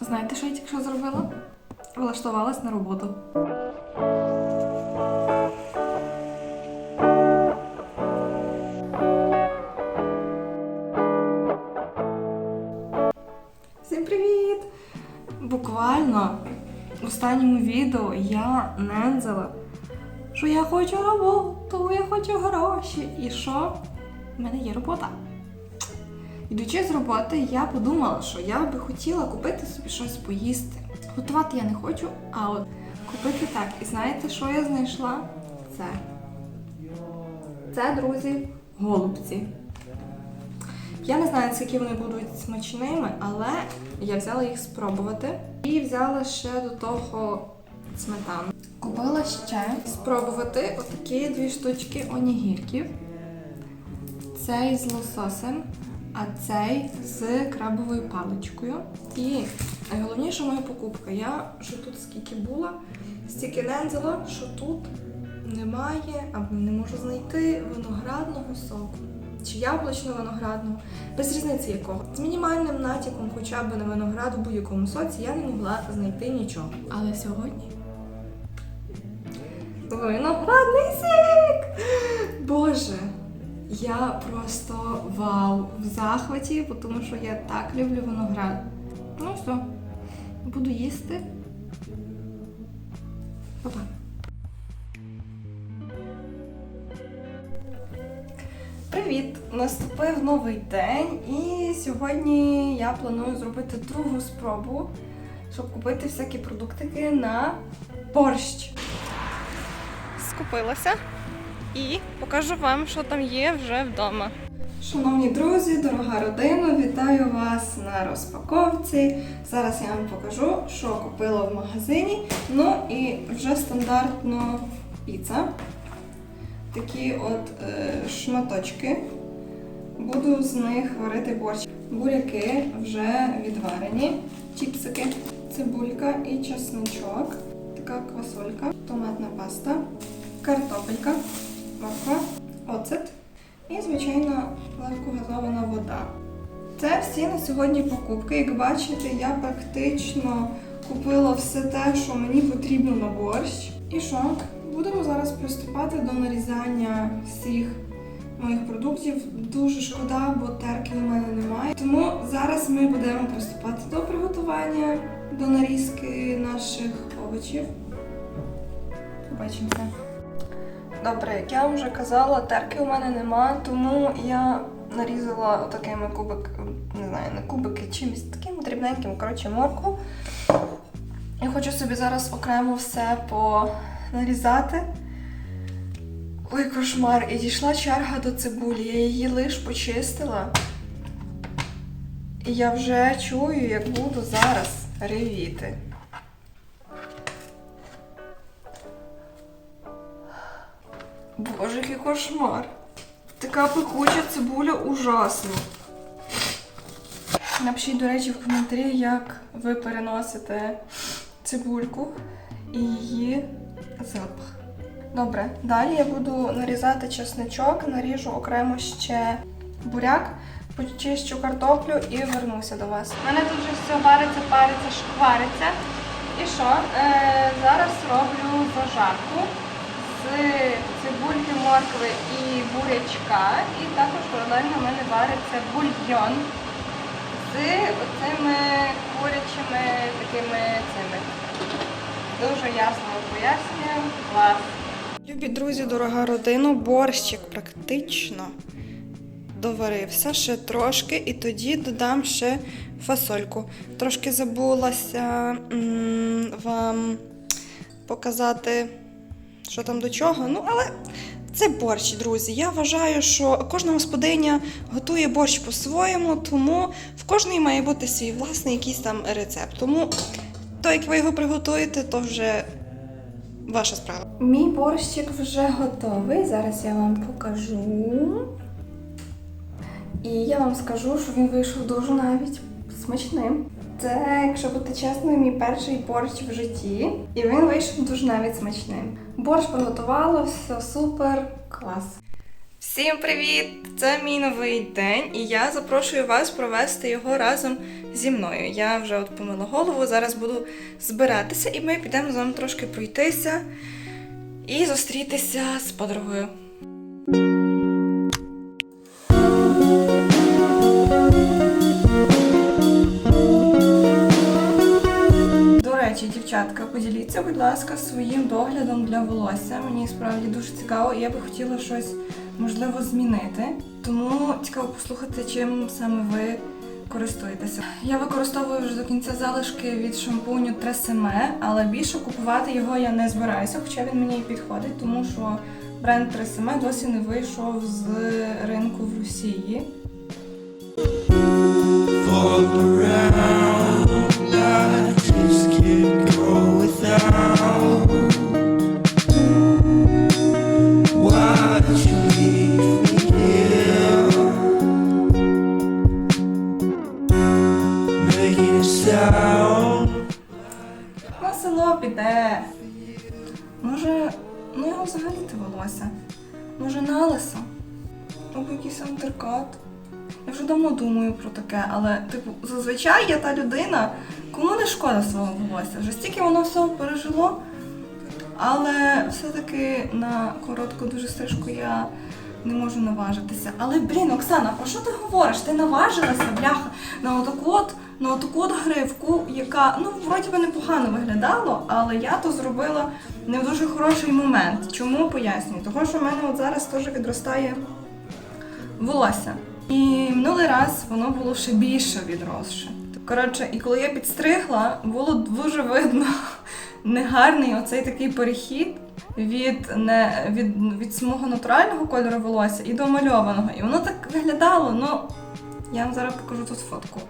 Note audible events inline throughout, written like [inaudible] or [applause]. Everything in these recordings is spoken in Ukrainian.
Знаєте, що я тільки що зробила? Влаштувалась на роботу. Всім привіт! Буквально в останньому відео я нензила, що я хочу роботу, я хочу гроші. І що? У мене є робота. Ідучи з роботи, я подумала, що я би хотіла купити собі щось поїсти. Готувати я не хочу, а от купити так. І знаєте, що я знайшла? Це. Це, друзі, голубці. Я не знаю, наскільки вони будуть смачними, але я взяла їх спробувати. І взяла ще до того сметану. Купила ще спробувати отакі дві штучки онігірків. Цей з лососем, а цей з крабовою паличкою. І найголовніша моя покупка. Я що тут скільки була, стільки нензила, що тут немає або не можу знайти виноградного соку. Чи яблучного виноградного, без різниці якого. З мінімальним натяком хоча б на виноград у будь-якому соці я не могла знайти нічого. Але сьогодні виноградний сік! Боже, я просто вау в захваті, тому що я так люблю виноград. Ну все, буду їсти. Па-па. Привіт! Наступив новий день, і сьогодні я планую зробити другу спробу, щоб купити всякі продуктики на борщ. Скупилася і покажу вам, що там є вже вдома. Шановні друзі, дорога родина, вітаю вас на розпаковці. Зараз я вам покажу, що купила в магазині. Ну і вже стандартно піца. Такі от е, шматочки. Буду з них варити борщ. Буряки вже відварені, чіпсики, цибулька і чесночок, така квасолька, томатна паста, картопелька, морква, оцет і, звичайно, легкогазована вода. Це всі на сьогодні покупки. Як бачите, я практично купила все те, що мені потрібно на борщ. І що? Будемо зараз приступати до нарізання всіх моїх продуктів. Дуже шкода, бо терки у мене немає. Тому зараз ми будемо приступати до приготування, до нарізки наших овочів. Побачимося. Добре, як я вам вже казала, терки у мене нема, тому я нарізала отакими кубик, не знаю, не кубики, чимось таким дрібненьким, коротше, морку. Я хочу собі зараз окремо все понарізати. Ой, кошмар. І дійшла черга до цибулі. Я її лиш почистила. І я вже чую, як буду зараз ревіти. Боже, який кошмар. Така пекуча цибуля ужасна. Напишіть, до речі, в коментарі, як ви переносите цибульку і її запах. Добре, далі я буду нарізати чесничок, наріжу окремо ще буряк, почищу картоплю і вернуся до вас. У мене тут вже все вариться, париться, шквариться. І що? Е, зараз роблю зажарку з цибульки, моркви і бурячка. І також паралельно в мене вариться бульйон з оцими курячими такими цими. Дуже ясно пояснюю. Клас. Любі друзі, дорога родина, борщик практично доварився ще трошки, і тоді додам ще фасольку. Трошки забулася м, вам показати, що там до чого. Ну, але це борщ, друзі. Я вважаю, що кожна господиня готує борщ по-своєму, тому в кожної має бути свій власний якийсь там рецепт. Тому то, як ви його приготуєте, то вже ваша справа. Мій борщик вже готовий. Зараз я вам покажу. І я вам скажу, що він вийшов дуже навіть смачним. Це, якщо бути чесною, мій перший борщ в житті. І він вийшов дуже навіть смачним. Борщ приготувала, все супер, клас. Всім привіт! Це мій новий день, і я запрошую вас провести його разом зі мною. Я вже от помила голову, зараз буду збиратися, і ми підемо з вами трошки пройтися і зустрітися з подругою. Дівчатка, поділіться, будь ласка, своїм доглядом для волосся. Мені справді дуже цікаво, і я би хотіла щось можливо змінити. Тому цікаво послухати, чим саме ви користуєтеся. Я використовую вже до кінця залишки від шампуню Тресеме, але більше купувати його я не збираюся, хоча він мені і підходить, тому що бренд Тресеме досі не вийшов з ринку в Росії. fall around. Але все-таки на коротку дуже стрижку я не можу наважитися. Але, блін, Оксана, про що ти говориш? Ти наважилася, бляха, на отаку от, на отаку от гривку, яка, ну, вроді би непогано виглядало, але я то зробила не в дуже хороший момент. Чому пояснюю? Того, що в мене от зараз теж відростає волосся. І минулий раз воно було ще більше відросше. Коротше, і коли я підстригла, було дуже видно негарний оцей такий перехід від, не, від, від свого натурального кольору волосся і до мальованого. І воно так виглядало, ну, я вам зараз покажу тут фотку.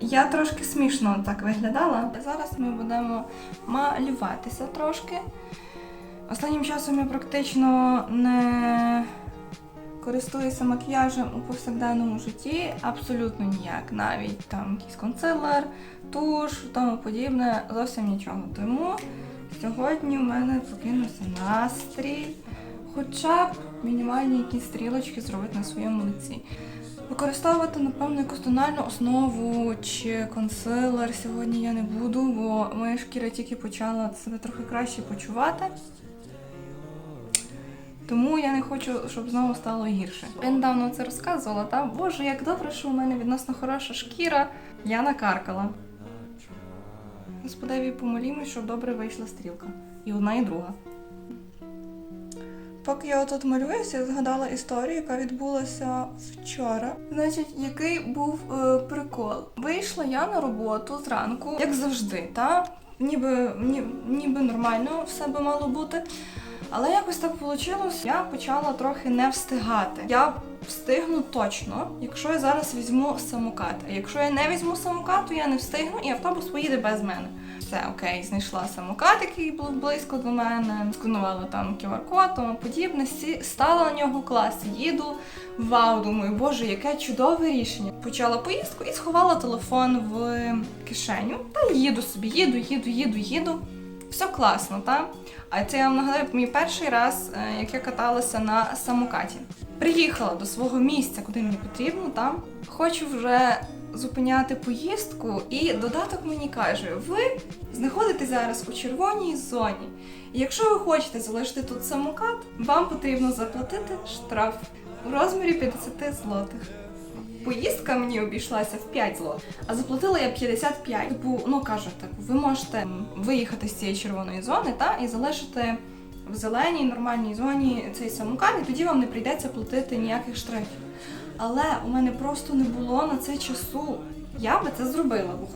Я трошки смішно так виглядала. Зараз ми будемо малюватися трошки. Останнім часом я практично не користуюся макіяжем у повсякденному житті абсолютно ніяк. Навіть там якийсь консилер, туш, тому подібне, зовсім нічого. Тому сьогодні в мене прокинувся настрій, хоча б мінімальні якісь стрілочки зробити на своєму лиці. Використовувати, напевно, якусь тональну основу чи консилер сьогодні я не буду, бо моя шкіра тільки почала себе трохи краще почувати. Тому я не хочу, щоб знову стало гірше. Я недавно це розказувала, та боже, як добре, що у мене відносно хороша шкіра. Я накаркала. Господеві помолімось, щоб добре вийшла стрілка. І одна, і друга. Поки я отут малююся, я згадала історію, яка відбулася вчора. Значить, який був е, прикол? Вийшла я на роботу зранку, як завжди, та ніби, ні, ніби нормально все би мало бути. Але якось так вийшло, я почала трохи не встигати. Я встигну точно, якщо я зараз візьму самокат. А якщо я не візьму самокат, то я не встигну і автобус поїде без мене. Все окей, знайшла самокат, який був близько до мене, сканувала там QR-код, тому подібне. Стала на нього клас, їду. Вау, думаю, боже, яке чудове рішення. Почала поїздку і сховала телефон в кишеню. Та їду собі, їду, їду, їду, їду. Все класно, та? А це я вам нагадаю мій перший раз, е, як я каталася на самокаті. Приїхала до свого місця, куди мені потрібно, там хочу вже зупиняти поїздку, і додаток мені каже: ви знаходитесь зараз у червоній зоні. І якщо ви хочете залишити тут самокат, вам потрібно заплатити штраф у розмірі 50 злотих. Поїздка мені обійшлася в 5 злот, а заплатила я 55. Типу, ну кажуть, так, ви можете виїхати з цієї червоної зони та і залишити в зеленій нормальній зоні цей самокат, і тоді вам не прийдеться платити ніяких штрафів. Але у мене просто не було на це часу. Я би це зробила. бо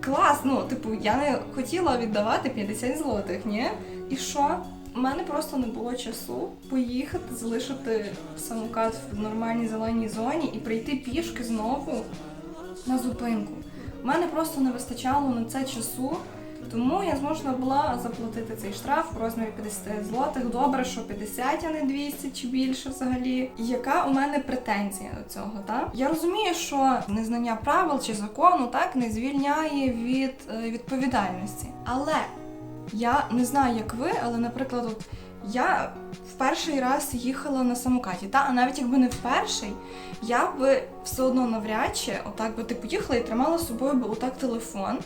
Клас, ну, типу, я не хотіла віддавати 50 злотих, ні? І що? У мене просто не було часу поїхати, залишити самокат в нормальній зеленій зоні і прийти пішки знову на зупинку. У мене просто не вистачало на це часу, тому я зможна була заплатити цей штраф в розмірі 50 злотих. Добре, що 50, а не 200 чи більше взагалі. Яка у мене претензія до цього? Та Я розумію, що незнання правил чи закону так не звільняє від е, відповідальності. Але я не знаю, як ви, але, наприклад, от Я в перший раз їхала на самокаті. Та, а навіть якби не в перший, я би все одно навряд чи отак би ти поїхала і тримала з собою би отак телефон,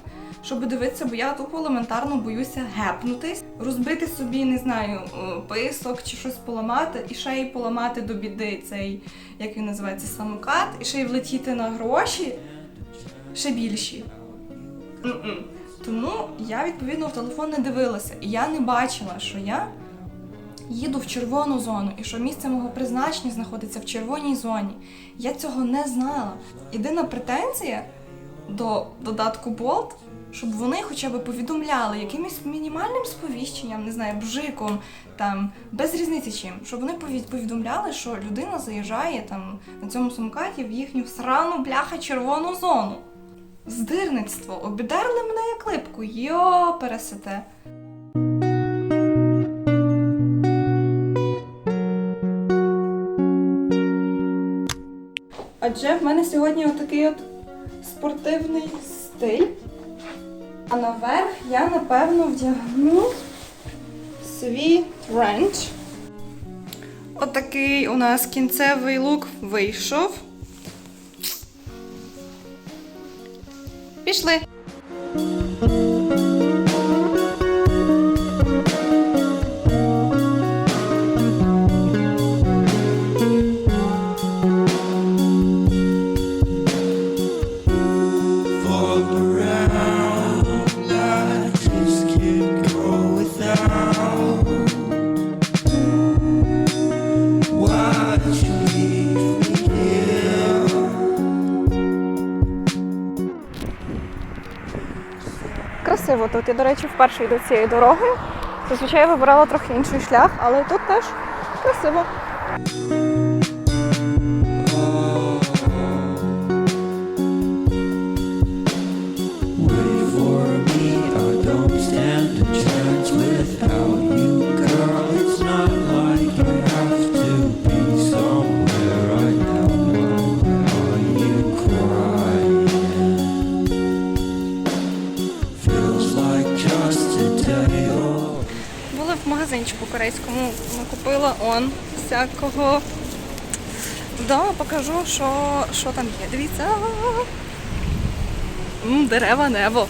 щоб дивитися, бо я тупо елементарно боюся гепнутись, розбити собі, не знаю, е, писок чи щось поламати, і ще й поламати до біди цей, як він називається, самокат, і ще й влетіти на гроші ще більші. Тому я відповідно в телефон не дивилася, і я не бачила, що я їду в червону зону і що місце мого призначення знаходиться в червоній зоні. Я цього не знала. Єдина претензія до додатку Bolt, щоб вони хоча б повідомляли якимось мінімальним сповіщенням, не знаю, бжиком, там без різниці чим, щоб вони повідомляли, що людина заїжджає там на цьому самокаті в їхню срану бляха червону зону. Здирництво, обідерли мене як липку, йо, пересете. Адже в мене сьогодні отакий от спортивний стиль. А наверх я напевно вдягну свій тренч. Отакий у нас кінцевий лук вийшов. Пішли. Тут. Я, до речі, вперше йду цією дорогою. Зазвичай я вибирала трохи інший шлях, але тут теж красиво. Он всякого. Вдома покажу, що, що там є. Дивіться. Дерева небо.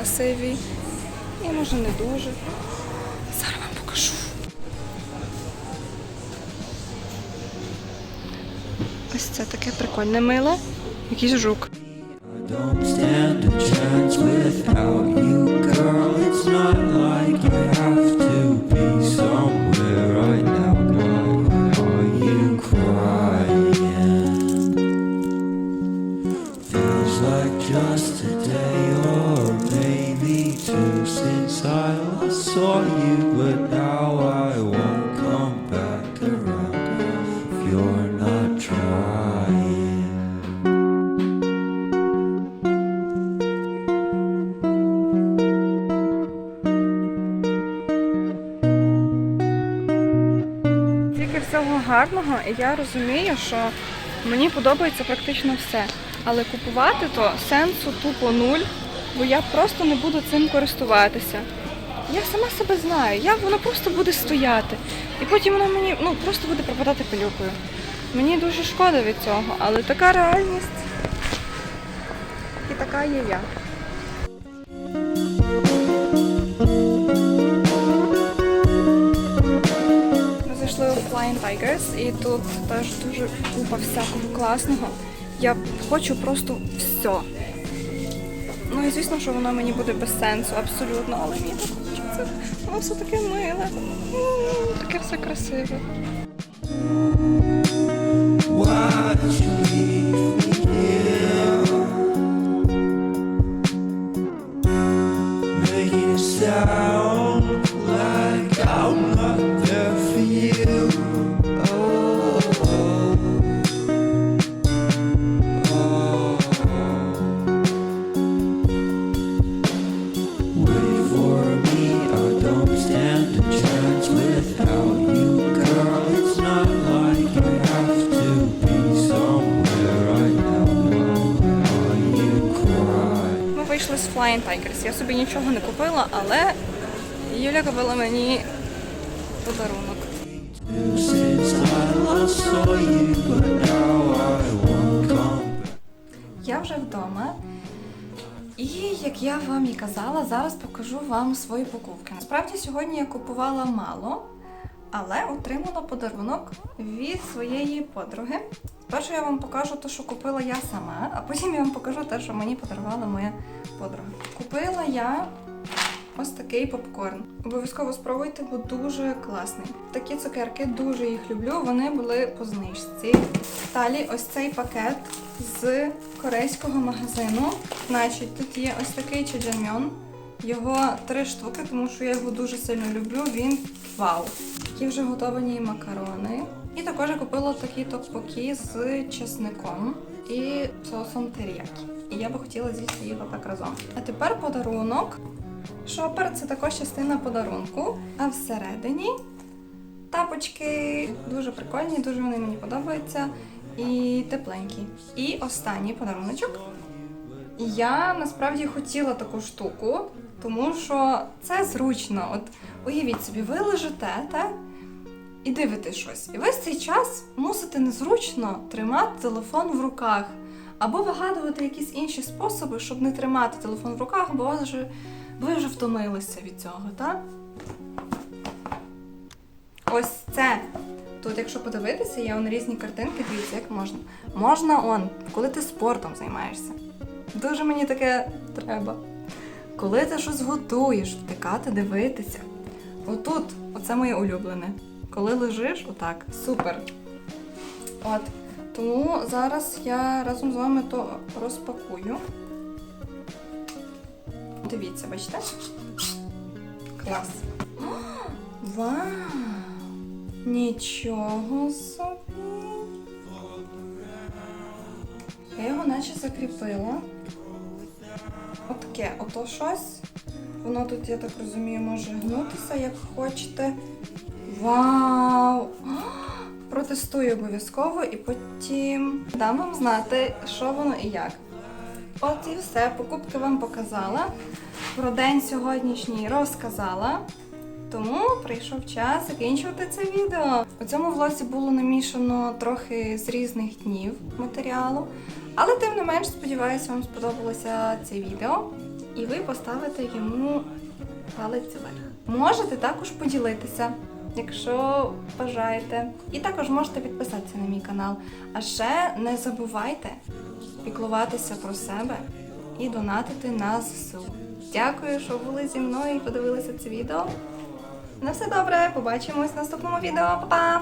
Красиві. І може не дуже. Зараз вам покажу. Ось це таке прикольне миле. Якийсь жук. І я розумію, що мені подобається практично все. Але купувати то сенсу тупо нуль, бо я просто не буду цим користуватися. Я сама себе знаю, я, воно просто буде стояти. І потім воно мені ну, просто буде пропадати пилюкою. Мені дуже шкода від цього, але така реальність. І така є я. Flying Tigers і тут теж дуже купа всякого класного. Я хочу просто все. Ну і звісно, що воно мені буде без сенсу, абсолютно, але мені так хочеться. Воно все таке миле. Таке все красиве. Flying Tigers. Я собі нічого не купила, але Юля купила мені подарунок. Я вже вдома. І як я вам і казала, зараз покажу вам свої покупки. Насправді сьогодні я купувала мало, але отримала подарунок від своєї подруги. Спершу я вам покажу те, що купила я сама, а потім я вам покажу те, що мені подарувала моя подруга. Купила я ось такий попкорн. Обов'язково спробуйте, бо дуже класний. Такі цукерки дуже їх люблю. Вони були по знижці. Далі ось цей пакет з корейського магазину. Значить, тут є ось такий чаджанмьон. Його три штуки, тому що я його дуже сильно люблю. Він вау. Такі вже готовані макарони. І також я купила такі топокі з чесником і соусом теріякі. І я би хотіла з'їсти їх отак разом. А тепер подарунок. Шопер це також частина подарунку, а всередині тапочки дуже прикольні, дуже вони мені подобаються і тепленькі. І останній подаруночок. Я насправді хотіла таку штуку, тому що це зручно. От уявіть собі, ви лежите та, і дивитесь щось. І весь цей час мусите незручно тримати телефон в руках. Або вигадувати якісь інші способи, щоб не тримати телефон в руках, бо вже, ви вже втомилися від цього, так? Ось це. Тут, якщо подивитися, є он різні картинки, дивіться, як можна. Можна он, коли ти спортом займаєшся. Дуже мені таке треба. Коли ти щось готуєш, втикати, дивитися. Отут, оце моє улюблене. Коли лежиш, отак, супер. От. Тому зараз я разом з вами то розпакую. Дивіться, бачите? Клас. О, [gasps] Вау! Нічого собі. Я його наче закріпила. Отаке, ото щось. Воно тут, я так розумію, може гнутися, як хочете. Вау! Протестую обов'язково і потім дам вам знати, що воно і як. От і все, покупки вам показала. Про день сьогоднішній розказала. Тому прийшов час закінчувати це відео. У цьому влозі було намішано трохи з різних днів матеріалу. Але тим не менш, сподіваюся, вам сподобалося це відео. І ви поставите йому палець вверх. Можете також поділитися, якщо бажаєте. І також можете підписатися на мій канал. А ще не забувайте піклуватися про себе і донатити на ЗСУ. Дякую, що були зі мною і подивилися це відео. На все добре, побачимось в наступному відео. Па-па!